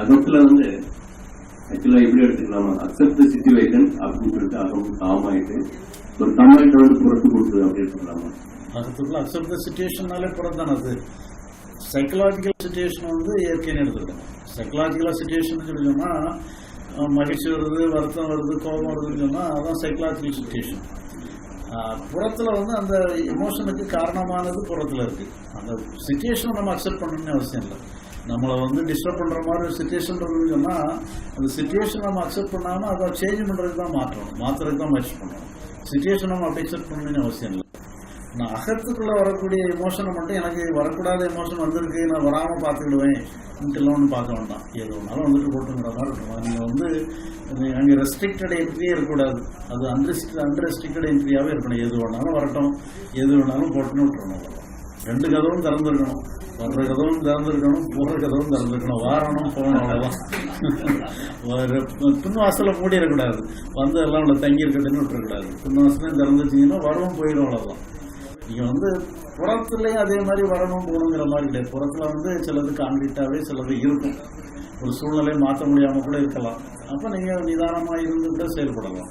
அகத்துல வந்து ஆக்சுவலா எப்படி எடுத்துக்கலாம் அக்செப்ட் த சிச்சுவேஷன் அப்படின்னு சொல்லிட்டு அகம் காமாயிட்டு ஒரு கமெண்ட் வந்து புரட்டு கொடுத்து அப்படி எடுத்துக்கலாமா அதுக்குள்ள அக்செப்ட் த சுச்சுவேஷன்னாலே புறம் அது. சைக்கலாஜிக்கல் சுச்சுவேஷன் வந்து இயற்கைன்னு எடுத்துக்கணும். சைக்கலாஜிக்கலாக சுச்சுவேஷன் சொல்லி சொன்னால் மகிழ்ச்சி வருது வருத்தம் வருது கோபம் வருதுன்னு சொன்னால் அதான் சைக்கலாஜிக்கல் சுச்சுவேஷன் புறத்தில் வந்து அந்த எமோஷனுக்கு காரணமானது புறத்தில் இருக்கு. அந்த சுச்சுவேஷனை நம்ம அக்செப்ட் பண்ணணும்னு அவசியம் இல்லை. நம்மளை வந்து டிஸ்டர்ப் பண்ணுற மாதிரி ஒரு சுச்சுவேஷன் இருக்குன்னு சொன்னால் அந்த சுச்சுவேஷன் நம்ம அக்செப்ட் பண்ணாமல் அதை சேஞ்ச் பண்ணுறதுக்கு தான் மாற்றணும். மாற்றுறதுக்கு தான் முயற்சி பண்ணணும். சுச்சுவேஷன் நம்ம அப்படி அக்செப்ட் பண்ணணும்னு அவசியம் இல்லை. நான் அகத்துக்குள்ள வரக்கூடிய எமோஷனை மட்டும் எனக்கு வரக்கூடாத எமோஷன் வந்திருக்கு நான் வராமல் பார்த்துக்கிடுவேன். எல்லாம் பார்க்க வேண்டாம். எது ஒன்றாலும் வந்துட்டு போட்டுங்கிற மாதிரி இருக்கணும் நீங்கள் வந்து அங்கே ரெஸ்ட்ரிக்டட் என்ட்ரியே இருக்கக்கூடாது. அது அன்ரெஸ்ட் அன்ரெஸ்ட்ரிக்டட் என்ட்ரியாகவே இருக்கணும். எது வேணாலும் வரட்டும். எது வேணாலும் போட்டுன்னு விட்டுறணும். ரெண்டு கதவும் திறந்துருக்கணும். வர்ற கதவும் திறந்துருக்கணும் போகிற கதவும் திறந்துருக்கணும் வாரணும் போகணும் அவ்வளோதான் ஒரு பின்வாசலை மூடிடக்கூடாது. வந்து எல்லாம் உள்ள தங்கி இருக்கட்டுன்னு விட்டுறக்கூடாது. பின்வாசலையும் திறந்துச்சிங்கன்னா வரவும் போயிடும் அவ்வளோதான் நீங்கள் வந்து புறத்துலேயும் அதே மாதிரி வரணும் போகணுங்கிற மாதிரி கிடையாது. புறத்தில் வந்து சிலது கான்கிரீட்டாகவே சிலது இருக்கும். ஒரு சூழ்நிலையை மாற்ற முடியாமல் கூட இருக்கலாம். அப்போ நீங்கள் நிதானமாக இருந்து கூட செயல்படலாம்.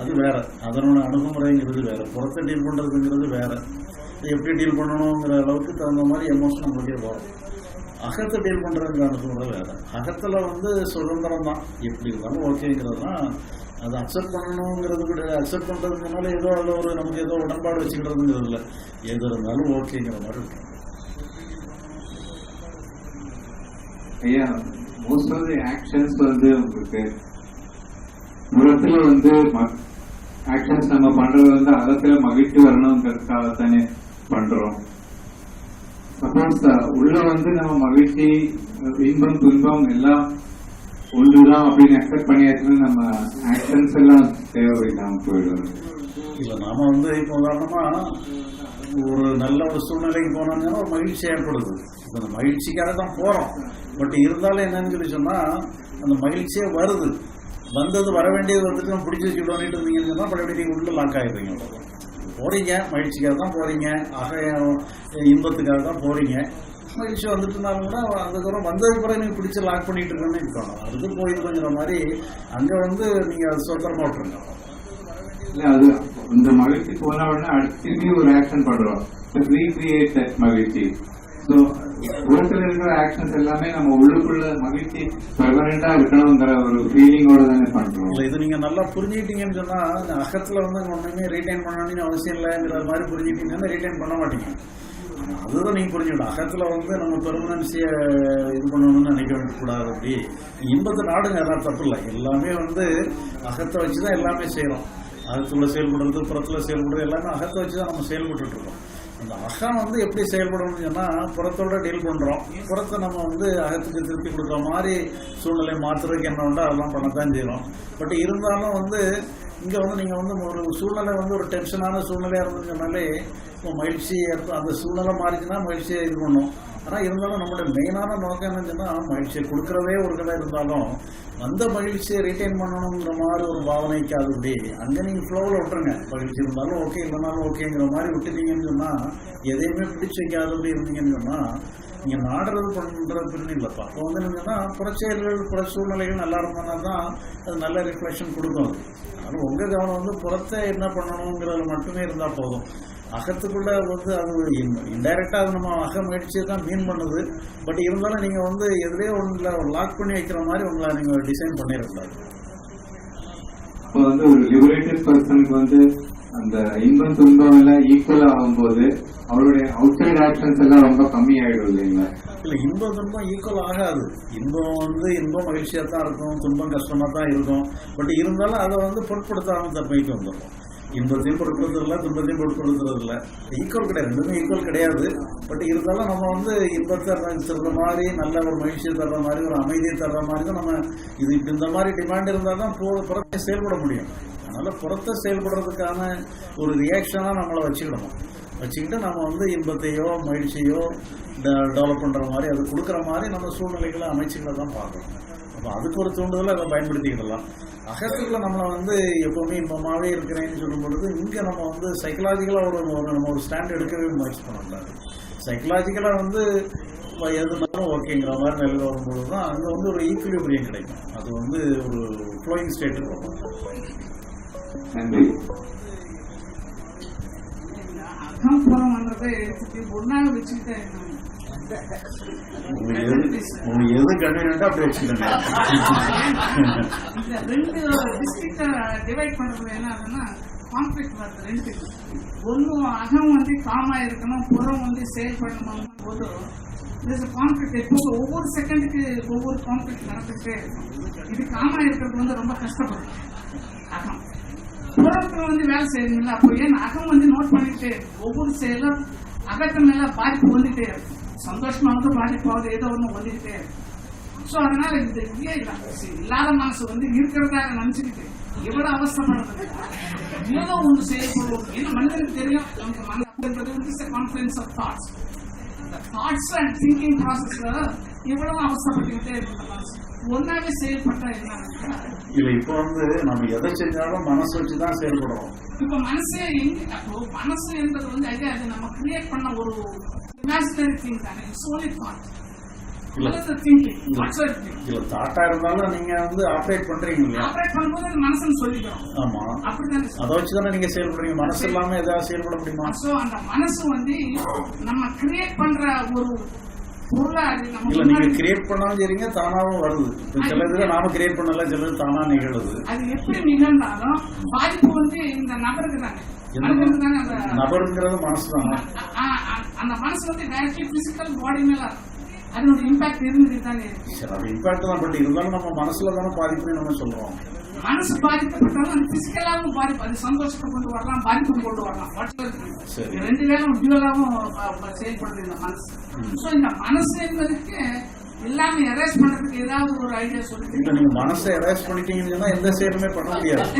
அது வேற. அதனோட அணுகுமுறைங்கிறது வேற. புறத்தை டீல் பண்ணுறதுங்கிறது வேற. எப்படி டீல் பண்ணணுங்கிற அளவுக்கு தகுந்த மாதிரி எமோஷன் நம்மளுக்கே வரும். அகத்தை டீல் பண்ணுறதுங்கிற கூட வேறு. அகத்தில் வந்து சுதந்திரம் தான். எப்படி இருந்தாலும் ஓகேங்கிறது தான். அதை அக்செப்ட் பண்ணணுங்கிறது கூட அக்செப்ட் பண்ணுறதுனால ஏதோ அதில் ஒரு நமக்கு ஏதோ உடன்பாடு வச்சுக்கிறதுங்கிறது இல்லை. எது இருந்தாலும் ஓகேங்கிற மாதிரி இருக்கும். ஐயா மோஸ்ட் ஆஃப் தி ஆக்ஷன்ஸ் வந்து உங்களுக்கு புறத்துல வந்து ஆக்ஷன்ஸ் நம்ம பண்றது வந்து அகத்துல மகிழ்ச்சி வரணுங்கிறதுக்காக தானே பண்றோம். சப்போஸ் உள்ள வந்து நம்ம மகிழ்ச்சி இன்பம் துன்பம் எல்லாம் ஒன்றுதான் அப்படின்னு அக்செப்ட் பண்ணியாச்சுன்னா நம்ம ஆக்ஷன்ஸ் எல்லாம் தேவையில்லாம போயிடும் இல்லை நாம வந்து இப்போ உதாரணமா ஒரு நல்ல ஒரு சூழ்நிலைக்கு போனோம்னா ஒரு மகிழ்ச்சி ஏற்படுது. அந்த மகிழ்ச்சிக்காக தான் போறோம். பட் இருந்தாலும் என்னன்னு சொல்லி சொன்னா அந்த மகிழ்ச்சியே வருது. வந்தது வர வேண்டியது வந்துட்டு நம்ம பிடிச்சி வச்சுக்கிட்டு இருந்தீங்கன்னு சொன்னா பழையபடி உள்ள லாக் ஆயிடுறீங்க போகிறீங்க போறீங்க மகிழ்ச்சிக்காக தான் போறீங்க அக இன்பத்துக்காக தான் போறீங்க. மகிழ்ச்சி வந்துட்டுனாலும் கூட தூரம் வந்ததுக்கு பிறகு நீங்க பிடிச்சி லாக் பண்ணிட்டு இருக்கேன்னு இருக்கணும் அதுக்கு போயிருக்கோங்கிற மாதிரி அங்க வந்து நீங்க அது சுதந்திரமா விட்டுருங்க. இல்ல அது இந்த மகிழ்ச்சி போன உடனே அடுத்து திரும்பி ஒரு ஆக்ஷன் பண்றோம். ரீக்ரியேட் மகிழ்ச்சி. ஸோ உலகத்தில் இருக்கிற ஆக்ஷன்ஸ் எல்லாமே நம்ம உள்ளுக்குள்ள மகிழ்ச்சி பெர்மனண்டா இருக்கணுங்கிற ஒரு ஃபீலிங்கோட தானே பண்றோம். இது நீங்க நல்லா புரிஞ்சுக்கிட்டீங்கன்னு சொன்னா அகத்துல வந்து ஒண்ணுமே ரீடைன் பண்ணணும்னு அவசியம் இல்லைங்கிற மாதிரி புரிஞ்சுக்கிட்டீங்கன்னா ரீடைன் பண்ண மாட்டீங்க. அதுதான் நீங்க புரிஞ்சுக்கணும். அகத்துல வந்து நம்ம பெர்மனன்சிய இது பண்ணணும்னு நினைக்க கூடாது அப்படி. இன்பத்தை நாடுங்க அதான் தப்பு இல்லை. எல்லாமே வந்து அகத்தை வச்சுதான் எல்லாமே செய்யறோம். அகத்துல செயல்படுறது புறத்துல செயல்படுறது எல்லாமே அகத்தை வச்சுதான் நம்ம செயல்பட்டு இருக்கோம். அந்த அகம் வந்து எப்படி செயல்படணும்னு சொன்னா புறத்தோட டீல் பண்றோம். புறத்தை நம்ம வந்து அகத்துக்கு திருப்பி கொடுக்குற மாதிரி சூழ்நிலை மாத்துறதுக்கு என்ன உண்டோ அதெல்லாம் பண்ணத்தான் செய்யறோம். பட் இருந்தாலும் வந்து இங்க வந்து நீங்க வந்து ஒரு சூழ்நிலை வந்து ஒரு டென்ஷனான சூழ்நிலையா இருந்துன்னு இப்போ மகிழ்ச்சி அந்த சூழ்நிலை மாறிச்சுன்னா மகிழ்ச்சியை இது பண்ணும். ஆனால் இருந்தாலும் நம்மளுடைய மெயினான நோக்கம் என்னன்னு சொன்னால் மகிழ்ச்சியை கொடுக்குறதே ஒரு கதை இருந்தாலும் அந்த மகிழ்ச்சியை ரிட்டைன் பண்ணணுங்கிற மாதிரி ஒரு பாவனைக்காதபடி அங்கே நீங்கள் ஃப்ளோவில் விட்டுருங்க. மகிழ்ச்சி இருந்தாலும் ஓகே இல்லைனாலும் ஓகேங்கிற மாதிரி விட்டுட்டீங்கன்னு சொன்னால் எதையுமே பிடிச்சு வைக்காதபடி இருந்தீங்கன்னு சொன்னால் நீங்கள் நாடுறது பண்ணுறது பின்னு இல்லைப்பா. அப்போ வந்து என்னன்னா புறச்செயல்கள் புற சூழ்நிலைகள் நல்லா இருந்தால் தான் அது நல்ல ரிஃப்ளெக்ஷன் கொடுக்கும். அது ஆனால் உங்கள் கவனம் வந்து புறத்தை என்ன பண்ணணுங்கிறது மட்டுமே இருந்தால் போதும். அகத்துக்குள்ள வந்து அது இன்டைரக்டா அது நம்ம அக முயற்சியை தான் மீன் பண்ணுது. பட் இருந்தாலும் நீங்க வந்து எதுலேயோ ஒன்றுல லாக் பண்ணி வைக்கிற மாதிரி உங்களை நீங்க டிசைன் பண்ணிடக்கூடாது. இப்போ வந்து ஒரு லிபரேட்டட் பர்சனுக்கு வந்து அந்த இன்பம் துன்பம் எல்லாம் ஈக்குவல் ஆகும்போது அவருடைய அவுட் சைட் ஆக்ஷன்ஸ் எல்லாம் ரொம்ப கம்மி ஆயிடும் இல்லைங்களா? இல்ல இன்பம் துன்பம் ஈக்குவல் ஆகாது. இன்பம் வந்து இன்பம் மகிழ்ச்சியா தான் இருக்கும் துன்பம் கஷ்டமா தான் இருக்கும். பட் இருந்தாலும் அதை வந்து பொருட்படுத்தாம தன்மைக்கு வந்துடும் இன்பத்தையும் பொருட்படுத்துறது இல்லை துன்பத்தையும் பொருட்படுத்துறது இல்லை. ஈக்குவல் கிடையாது. ரெண்டுமே ஈக்குவல் கிடையாது. பட் இருந்தாலும் நம்ம வந்து இன்பத்தை தர்ற மாதிரி நல்ல ஒரு மகிழ்ச்சியை தர்ற மாதிரி ஒரு அமைதியை தர்ற மாதிரி தான் நம்ம இது இந்த மாதிரி டிமாண்ட் இருந்தால் தான் போ புறத்தை செயல்பட முடியும். அதனால புறத்தை செயல்படுறதுக்கான ஒரு ரியாக்ஷனாக நம்மளை வச்சுக்கிடணும். வச்சுக்கிட்டு நம்ம வந்து இன்பத்தையோ மகிழ்ச்சியோ டெவலப் பண்ணுற மாதிரி அது கொடுக்குற மாதிரி நம்ம சூழ்நிலைகளை அமைச்சுக்களை தான் பார்க்கணும். அப்போ அதுக்கு ஒரு தூண்டுதலை அதை பயன்படுத்திக்கிடலாம். அகத்துக்குள்ள நம்மளை வந்து எப்பவுமே இன்பமாவே இருக்கிறேன்னு சொல்லும் பொழுது இங்க நம்ம வந்து சைக்கலாஜிக்கலா ஒரு ஒரு- நம்ம ஒரு ஸ்டாண்ட் எடுக்கவே முயற்சி பண்ணக்கூடாது சைக்கலாஜிக்கலா வந்து எதுனாலும் ஓகேங்கிற மாதிரி நிலையில் வரும்பொழுது தான் அங்க வந்து ஒரு ஈக்குலிபிரியம் கிடைக்கும். அது வந்து ஒரு ஃப்ளோயிங் ஸ்டேட்டுக்கு வரும். நன்றி. அகம் புறம் வந்ததை எடுத்துட்டு ஒன்னாக வச்சுக்கிட்டே இருந்தாங்க உங்களுக்கு எது உங்களுக்கு அப்படி வச்சுக்கோங்க ரெண்டு டிஸ்ட்ரிக்ட டிவைட் பண்றது என்ன ஆகுதுன்னா கான்ஃபிளிக் வருது ரெண்டு ஒன்றும் அகம் வந்து காமா இருக்கணும் புறம் வந்து செயல்படணும் போது கான்ஃபிளிக் இப்போ ஒவ்வொரு செகண்டுக்கு ஒவ்வொரு கான்ஃபிளிக் நடந்துகிட்டே இருக்கும் இது காமா இருக்கிறது வந்து ரொம்ப கஷ்டப்படும் அகம் புறத்துல வந்து வேலை செய்யணும்ல அப்போ ஏன் அகம் வந்து நோட் பண்ணிக்கிட்டே ஒவ்வொரு செயலும் அகத்து மேல பாதிப்பு வந்துட்டே இருக்கும் சந்தோஷமா வந்து பாதிப்பாவது ஏதோ ஒண்ணு வந்துகிட்டே சோ அதனால இந்த இங்கே இல்லாத மனசு வந்து இருக்கிறதாக நினைச்சுக்கிட்டு எவ்வளவு அவசரப்படுறது? ஏதோ ஒன்று செயல்படுவோம் ஏன்னா மனிதனுக்கு தெரியும் நமக்கு மனதுன்றது வந்து கான்ஃபிடன்ஸ் ஆஃப் தாட்ஸ் இந்த தாட்ஸ் அண்ட் திங்கிங் ப்ராசஸ்ல எவ்வளவு அவசரப்பட்டுக்கிட்டே இருக்கு இந்த மனசு ஒன்னாவே செயல்பட்டா என்ன இல்ல இப்போ வந்து நம்ம எதை செஞ்சாலும் மனசு வச்சு தான் செயல்படுறோம். இப்ப மனசே எங்க அப்போ மனசு என்பது வந்து அது அது நம்ம கிரியேட் பண்ண ஒரு இமேஜினரி திங் தானே சோலி தாட் இல்ல. தாட்டா இருந்தாலும் நீங்க வந்து ஆப்ரேட் பண்றீங்க இல்லையா? ஆப்ரேட் பண்ணும்போது மனசுன்னு சொல்லிக்கிறோம். ஆமா. அப்படித்தானே அதை வச்சுதானே நீங்க செயல்படுறீங்க. மனசு இல்லாம ஏதாவது செயல்பட முடியுமா? சோ அந்த மனசு வந்து நம்ம கிரியேட் பண்ற ஒரு இல்ல நீங்க கிரியேட் பண்ணாலும் சரிங்க தானாவும் வருது. சில இதுல நாம கிரியேட் பண்ணல சிலது தானா நிகழுது. அது எப்படி நிகழ்ந்தாலும் பாதிப்பு வந்து இந்த நபருக்கு தானே தானே அந்த நபருங்கிறது மனசுதான் ஆ, ஆ, அந்த மனசு வந்து டைரக்ட்லி பிசிக்கல் பாடி மேல அதனோட இம்பாக்ட் இருந்துட்டு தானே இருக்கு சரி அது இம்பாக்ட் தான் பட் இருந்தாலும் நம்ம மனசுல தானே பாதிப்புன்னு நம்ம சொல்றோம். மனசு பாதிக்கப்பட்டாலும் அது பிசிக்கலாவும் பாதிப்பு. அது சந்தோஷத்தை கொண்டு வரலாம் பாதிப்பும் கொண்டு வரலாம். ரெண்டு பேரும் டியூலாவும் செயல்படுது இந்த மனசு. சோ இந்த மனசு என்பதுக்கு எல்லாமே எரேஸ் பண்றதுக்கு ஏதாவது ஒரு ஐடியா சொல்லுங்க. நீங்க மனசை எரேஸ் பண்ணிட்டீங்கன்னு எந்த செயலுமே பண்ண முடியாது.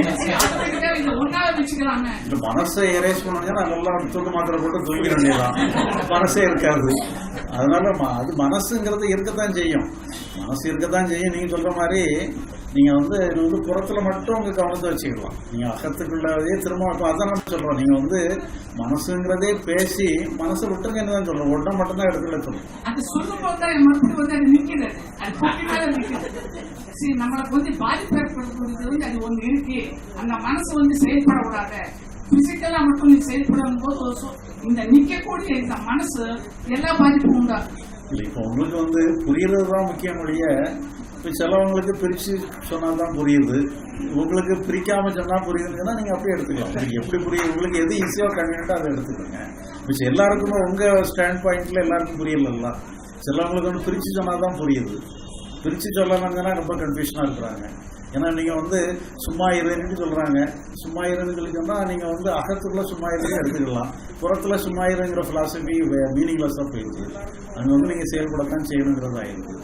இல்ல மனசை எரேஸ் பண்ணீங்கன்னா நல்லா தூக்க மாத்திரை போட்டு தூங்கிட வேண்டியதான் மனசே இருக்காது. அதனால அது மனசுங்கிறது இருக்கத்தான் செய்யும். மனசு இருக்கத்தான் செய்யும். நீங்க சொல்ற மாதிரி நீங்க வந்து இது வந்து புறத்துல மட்டும் உங்க கவனத்தை வச்சுக்கலாம். நீங்க அகத்துக்குள்ளதே திரும்ப இப்ப அதான் நம்ம சொல்றோம். நீங்க வந்து மனசுங்கிறதே பேசி மனசை விட்டுருங்கன்னு தான் சொல்றோம் ஒன்றை மட்டும் தான் எடுத்துல நிக்குது. சரி நம்மளுக்கு வந்து பாதிப்பு ஏற்படுத்துறது வந்து அது ஒண்ணு இருக்கு. அந்த மனசு வந்து செயல்படக்கூடாது. பிசிக்கலா மட்டும் நீ செயல்படும் போது இந்த நிக்கக்கூடிய இந்த மனசு எல்லா பாதிப்பும் உண்டாகும். இல்லை இப்போ உங்களுக்கு வந்து புரியறது தான் முக்கியம் ஒழிய இப்போ சிலவங்களுக்கு பிரித்து சொன்னால் தான் புரியுது. உங்களுக்கு பிரிக்காமல் சொன்னால் புரியுதுன்னா நீங்கள் அப்படியே எடுத்துக்கலாம். நீங்கள் எப்படி புரியுது உங்களுக்கு எது ஈஸியாக கன்வீனியாக அதை எடுத்துக்கோங்க. மிச்சம் எல்லாருக்குமே உங்கள் ஸ்டாண்ட் பாயிண்ட்டில் எல்லாருக்கும் புரியல சிலவங்களுக்கு வந்து பிரித்து சொன்னால் தான் புரியுது. பிரித்து சொல்லணுங்கன்னா ரொம்ப கன்ஃபியூஷனாக இருக்கிறாங்க. ஏன்னா நீங்கள் வந்து சும்மா இருன்னு சொல்கிறாங்க சும்மா இருன்னு சொன்னால் நீங்கள் வந்து அகத்துக்குள்ள சும்மா இருன்னு எடுத்துக்கலாம். புறத்தில் சும்மா இருங்கிற ஃபிலாசபி மீனிங்லெஸ்ஸாக போயிடுது. அங்கே வந்து நீங்கள் செயல்படத்தான் செய்யணுங்கிறதாயிருக்கு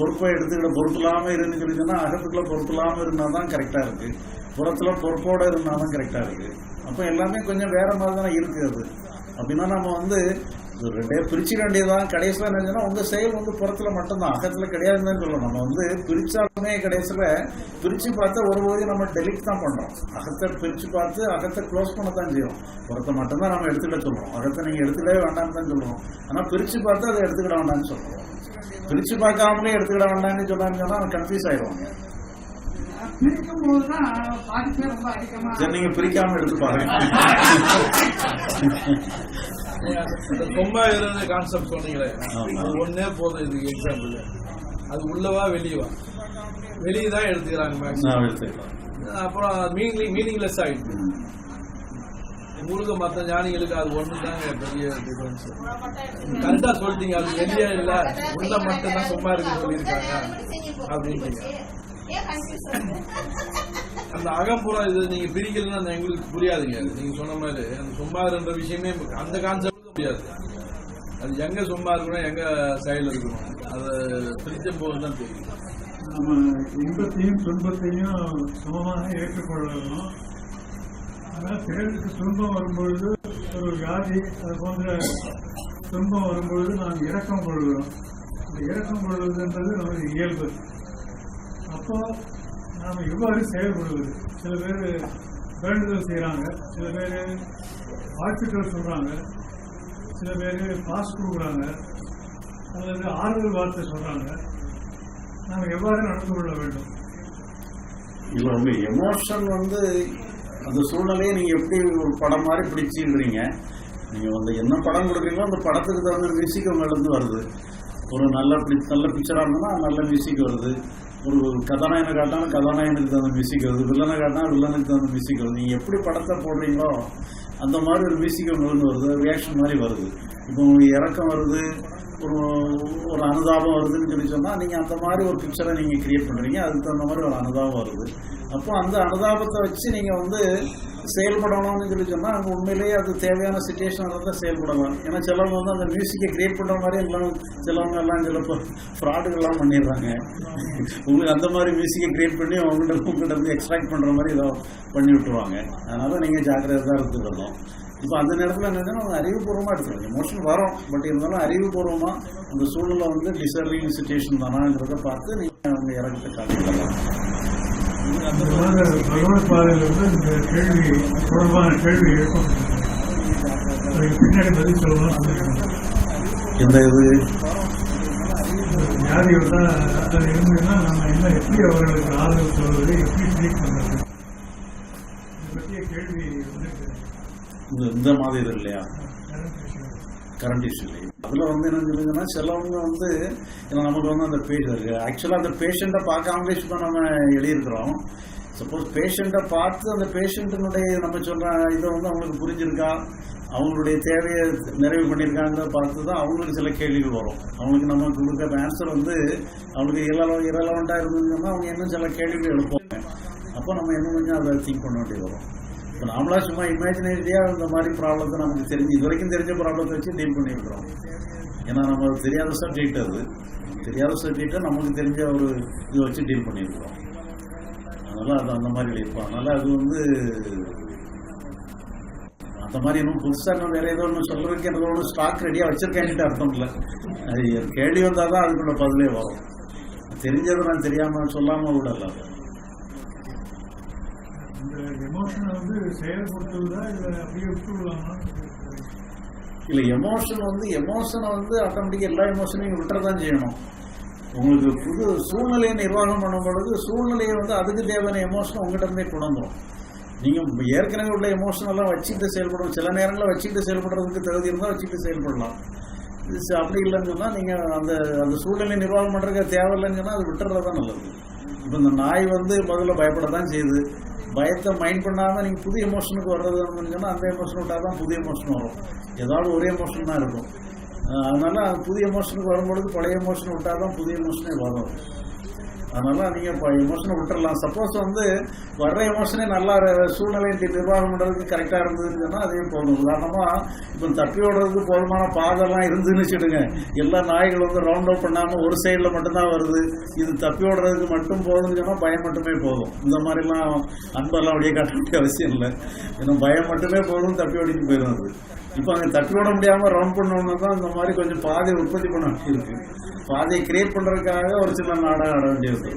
பொறுப்பை எடுத்துக்கிட்ட பொறுப்பு இல்லாமல் இருந்து சொன்னால் அகத்துக்குள்ள பொறுப்பு இல்லாமல் இருந்தால் தான் கரெக்டாக இருக்குது புறத்தில் பொறுப்போடு இருந்தால் தான் கரெக்டாக இருக்குது அப்போ எல்லாமே கொஞ்சம் வேற மாதிரி தானே இருக்குது அது. அப்படின்னா நம்ம வந்து இது ரெண்டே பிரிச்சுக்க வேண்டியதான் கடைசியில் என்னச்சுன்னா உங்க செயல் வந்து புறத்துல மட்டும்தான். அகத்துல கிடையாதுன்னு தான் சொல்லணும். நம்ம வந்து பிரிச்சாலுமே கடைசியில் பிரிச்சு பார்த்தா ஒரு போது நம்ம டெலிட் தான் பண்றோம். அகத்தை பிரிச்சு பார்த்து அகத்தை க்ளோஸ் பண்ண தான் செய்யும் புறத்தை மட்டும்தான் நம்ம எடுத்துக்கிட்ட சொல்றோம். அகத்தை நீங்க எடுத்துக்கவே வேண்டாம்னு தான் சொல்றோம். ஆனா பிரிச்சு பார்த்து அதை எடுத்துக்கிட வேண்டாம்னு சொல்றோம். பிரிச்சு பார்க்காமலே எடுத்துக்கிட வேண்டாம்னு சொன்னான்னு சொன்னா கன்ஃபியூஸ் ஆயிடுவாங்க ரொம்ப நீங்க பிரிக்காம எடுத்து பாருங்க பொம்மை இருந்த கான்செப்ட் சொன்னீங்களே ஒன்னே போதும் இதுக்கு எக்ஸாம்பிள் அது உள்ளவா வெளியவா வெளியே தான் எடுத்துக்கிறாங்க மேக்ஸிமம் அப்புறம் மீனிங் மீனிங்லெஸ் ஆயிடுது உங்களுக்கு மற்ற ஞானிகளுக்கு அது ஒன்று தாங்க பெரிய டிஃபரன்ஸ் கரெக்டா சொல்லிட்டீங்க. அது வெளியே இல்ல. உள்ள மட்டும் தான் சும்மா இருக்கு சொல்லியிருக்காங்க. அப்படின்றீங்க அந்த அகம்புறம் இது நீங்க பிரிக்கலன்னா அந்த எங்களுக்கு புரியாதுங்க. அது நீங்க சொன்ன மாதிரி அந்த சும்மா இருந்த விஷயமே அந்த கான்செப்ட் புரியாது. அது எங்க சும்மா இருக்கணும் எங்க சைடுல இருக்கணும். அதை பிரிச்ச போது தான் தெரியும். நம்ம இன்பத்தையும் துன்பத்தையும் சமமாக ஏற்றுக்கொள்ளணும். ஆனால் சிலருக்கு துன்பம் வரும்பொழுது ஒரு வியாதி அது போன்ற துன்பம் வரும்பொழுது நாம் இறக்கம் கொள்கிறோம். இந்த இறக்கம் கொள்வது என்பது நமது இயல்பு. அப்போ நாம் எவ்வாறு செயல்படுவது? சில பேர் வேண்டுதல் செய்கிறாங்க சில பேர் வாழ்த்துக்கள் சொல்கிறாங்க சில பேர் பாஸ் கொடுக்குறாங்க அல்லது ஆறுதல் வார்த்தை சொல்கிறாங்க நாம் எவ்வாறு நடந்து கொள்ள வேண்டும்? இதுல எமோஷன் வந்து அந்த சூழ்நிலையை நீங்க எப்படி ஒரு படம் மாதிரி பிடிச்சிடுறீங்க நீங்க வந்து என்ன படம் கொடுக்குறீங்களோ அந்த படத்துக்கு தகுந்த மியூசிக் உங்களிருந்து வருது. ஒரு நல்ல நல்ல பிக்சரா இருந்ததுன்னா நல்ல மியூசிக் வருது. ஒரு கதாநாயகனை காட்டினா கதாநாயகனுக்கு தகுந்த மியூசிக் வருது. வில்லனை காட்டினா வில்லனுக்கு தகுந்த மியூசிக் வருது. நீங்க எப்படி படத்தை போடுறீங்களோ அந்த மாதிரி ஒரு மியூசிக் உங்களுக்கு வருது. ரியாக்ஷன் மாதிரி வருது. இப்போ உங்களுக்கு இறக்கம் வருது. ஒரு ஒரு அனுதாபம் வருதுன்னு சொல்லி சொன்னால் நீங்கள் அந்த மாதிரி ஒரு பிக்சரை நீங்கள் கிரியேட் பண்ணுறீங்க அதுக்கு தகுந்த மாதிரி ஒரு அனுதாபம் வருது. அப்போ அந்த அனுதாபத்தை வச்சு நீங்கள் வந்து செயல்படணும்னு சொல்லி சொன்னால் அங்கே உண்மையிலேயே அது தேவையான சுச்சுவேஷன் தான் செயல்படலாம். ஏன்னா சிலவங்க வந்து அந்த மியூசிக்கை கிரியேட் பண்ணுற மாதிரி எல்லாம் சிலவங்க எல்லாம் சில ஃப்ராடுகள்லாம் பண்ணிடுறாங்க. உங்களுக்கு அந்த மாதிரி மியூசிக்கை கிரியேட் பண்ணி அவங்கள்ட்ட உங்கள்கிட்ட இருந்து எக்ஸ்ட்ராக்ட் பண்ணுற மாதிரி ஏதோ பண்ணி விட்டுருவாங்க. அதனால நீங்கள் ஜாக்கிரதை தான் இருந்துக்கணும். இப்போ அந்த நேரத்தில் என்னன்னா அறிவுபூர்வமாக எடுத்துக்கணும். எமோஷன் வரும். பட் இருந்தாலும் அறிவுபூர்வமாக அந்த சூழ்நிலை வந்து டிசர்விங் சுச்சுவேஷன் தானாங்கிறத பார்த்து நீங்கள் அவங்க இறங்கிட்டு காட்டிக்கலாம். இந்த மாதிரி பகவத் பாதையில் வந்து இந்த கேள்வி தொடர்பான கேள்வி அதுக்கு பின்னாடி பதில் சொல்லணும்னு சொல்லியிருக்காங்க. எந்த இது? வியாதி வந்தா அது இருந்ததுன்னா நம்ம என்ன எப்படி அவர்களுக்கு ஆதரவு சொல்வது எப்படி ட்ரீட் பண்றது? இதை பற்றிய கேள்வி இந்த இந்த மாதிரி இல்லையா? கரண்ட் இஷ்யூ இல்லை அதில் வந்து என்ன சொல்லுங்கன்னா சிலவங்க வந்து இல்லை நமக்கு வந்து அந்த பேஷண்ட் ஆக்சுவலாக அந்த பேஷண்ட்டை பார்க்காமலே இப்போ நம்ம எழுதியிருக்கிறோம். சப்போஸ் பேஷண்ட்டை பார்த்து அந்த பேஷண்ட்டினுடைய நம்ம சொல்கிற இதை வந்து அவங்களுக்கு புரிஞ்சிருக்கா? அவங்களுடைய தேவையை நிறைவு பண்ணியிருக்காங்க பார்த்து தான் அவங்களுக்கு சில கேள்விகள் வரும். அவங்களுக்கு நம்ம கொடுக்குற ஆன்சர் வந்து அவங்களுக்கு இரல இரலவெண்ட்டாக இருந்ததுன்னா அவங்க இன்னும் சில கேள்விகள் எழுப்புவாங்க. அப்போ நம்ம இன்னும் கொஞ்சம் அதை திங்க் பண்ண வேண்டியது வரும். இப்போ நாமளா சும்மா இமேஜினரியாக இந்த மாதிரி ப்ராப்ளத்தை நமக்கு தெரிஞ்சு இது வரைக்கும் தெரிஞ்ச ப்ராப்ளத்தை வச்சு டீல் பண்ணியிருக்கிறோம். ஏன்னா நம்ம தெரியாத சப்ஜெக்ட் அது. தெரியாத சப்ஜெக்டை நமக்கு தெரிஞ்ச ஒரு இதை வச்சு டீல் பண்ணியிருக்கிறோம். அதனால அது அந்த மாதிரி எழுதியிருப்போம் அதனால அது வந்து அந்த மாதிரி இன்னும் புதுசாக நான் வேற ஏதோ ஒன்று சொல்றதுக்கு எனக்கு ஒன்று ஸ்டாக் ரெடியாக வச்சிருக்கேன்ட்டு அர்த்தம் இல்லை. அது கேள்வி வந்தால் தான் அதுக்குள்ள பதிலே வரும். தெரிஞ்சதை நான் தெரியாமல் சொல்லாமல் விடல அது. இந்த எமோஷனை வந்து செயல்படுத்துவதா இல்லை எமோஷன் வந்து எமோஷனை வந்து ஆட்டோமேட்டிக்காக எல்லா எமோஷனையும் விட்டுறதான் செய்யணும். உங்களுக்கு புது சூழ்நிலையை நிர்வாகம் பண்ணும் பொழுது சூழ்நிலையை வந்து அதுக்கு தேவையான எமோஷன் உங்ககிட்ட இருந்தே கொண்டு நீங்கள் ஏற்கனவே உள்ள எமோஷனெல்லாம் வச்சுக்கிட்டு செயல்படும் சில நேரங்களில் வச்சுக்கிட்டு செயல்படுறதுக்கு தகுதி இருந்தால் வச்சுக்கிட்டு செயல்படலாம். இது அப்படி இல்லைன்னு சொன்னால் நீங்கள் அந்த அந்த சூழ்நிலை நிர்வாகம் பண்ணுறதுக்கு தேவையில்லைன்னு சொன்னால் அது விட்டுறது தான் நல்லது. இப்போ இந்த நாய் வந்து முதல்ல பயப்பட தான் செய்யுது. பயத்தை மைண்ட் பண்ணாமல் நீங்கள் புது எமோஷனுக்கு வர்றது சொன்னால் அந்த எமோஷன் விட்டால் தான் புது எமோஷன் வரும். ஏதாவது ஒரே எமோஷன் தான் இருக்கும். அதனால் அதனால அது புது எமோஷனுக்கு வரும்பொழுது பழைய எமோஷன் விட்டால் தான் புது எமோஷனே வரும். அதனால நீங்க இப்போ எமோஷனை விட்டுறலாம். சப்போஸ் வந்து வர்ற எமோஷனே நல்லா சூழ்நிலை நிர்வாகம் பண்றதுக்கு கரெக்டா இருந்ததுன்னு அதையும் அதே போதும். உதாரணமா இப்போ தப்பி ஓடுறதுக்கு போதுமான பாதெல்லாம் இருந்துன்னு வச்சுடுங்க எல்லா நாய்கள் வந்து ரவுண்ட் அப் பண்ணாம ஒரு சைடில் மட்டும்தான் வருது. இது தப்பி ஓடுறதுக்கு மட்டும் போதும்னு சொன்னா பயம் மட்டுமே போதும். இந்த மாதிரிலாம் அன்பெல்லாம் அப்படியே காட்ட வேண்டிய அவசியம் இல்லை. ஏன்னா பயம் மட்டுமே போதும் தப்பி ஓடிட்டு போயிடும் அது. இப்போ அங்கே தப்பி விட முடியாம ரவுண்ட் பண்ணோம்னா தான் இந்த மாதிரி கொஞ்சம் பாதையை உற்பத்தி பண்ண வேண்டியிருக்கு பாதையை கிரியேட் பண்றதுக்காக ஒரு சில நாடகம் ஆட வேண்டியது